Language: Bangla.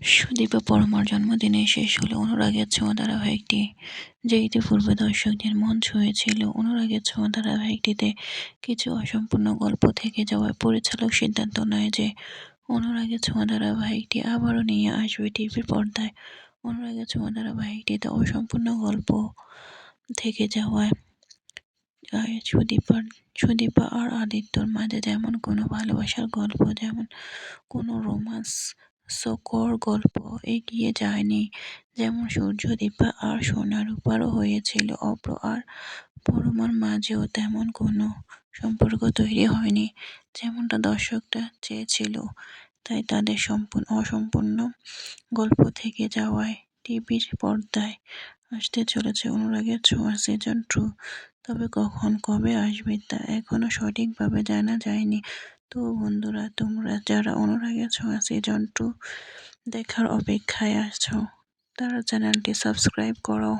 সুদীপা পরমার জন্মদিনে শেষ হলো অনুরাগের ছোঁয়া ধারাবাহিকটি যা ইতিপূর্বে দর্শকদের মন ছুঁয়েছিল। অনুরাগের ছোঁয়া ধারাবাহিকটিতে কিছু অসম্পূর্ণ গল্প থেকে যাওয়ায় পরিচালক সিদ্ধান্ত নেয় যে, অনুরাগের ছোঁয়া ধারাবাহিকটি আবারও নিয়ে আসবে টিভি পর্দায়। অনুরাগের ছোঁয়া ধারাবাহিকটিতে অসম্পূর্ণ গল্প থেকে যাওয়ায় সুদীপার সুদীপা আর আদিত্যর মাঝে যেমন কোনো ভালোবাসার গল্প, যেমন কোনো রোমান্স সকর গল্প এগিয়ে যায়নি। যেমন সূর্যদীপা আর সোনারূপারও হয়েছিল অব্র আর পরমার মাঝেও তেমন কোনো সম্পর্ক তৈরি হয়নি। যেমনটা দর্শকরা চেয়েছিল, তাই তাদের সম্পূর্ণ অসম্পূর্ণ গল্প থেকে যাওয়ায় টিভির পর্দায় আসতে চলেছে অনুরাগের ছোঁয়া সিজন টু তবে কখন কবে আসবে তা এখনও সঠিকভাবে জানা যায়নি। তো বন্ধুরা, তোমরা যারা অনুরাগে ছোঁয়া সিজন টু দেখার অপেক্ষায় আছো, তারা চ্যানেলটি সাবস্ক্রাইব করো।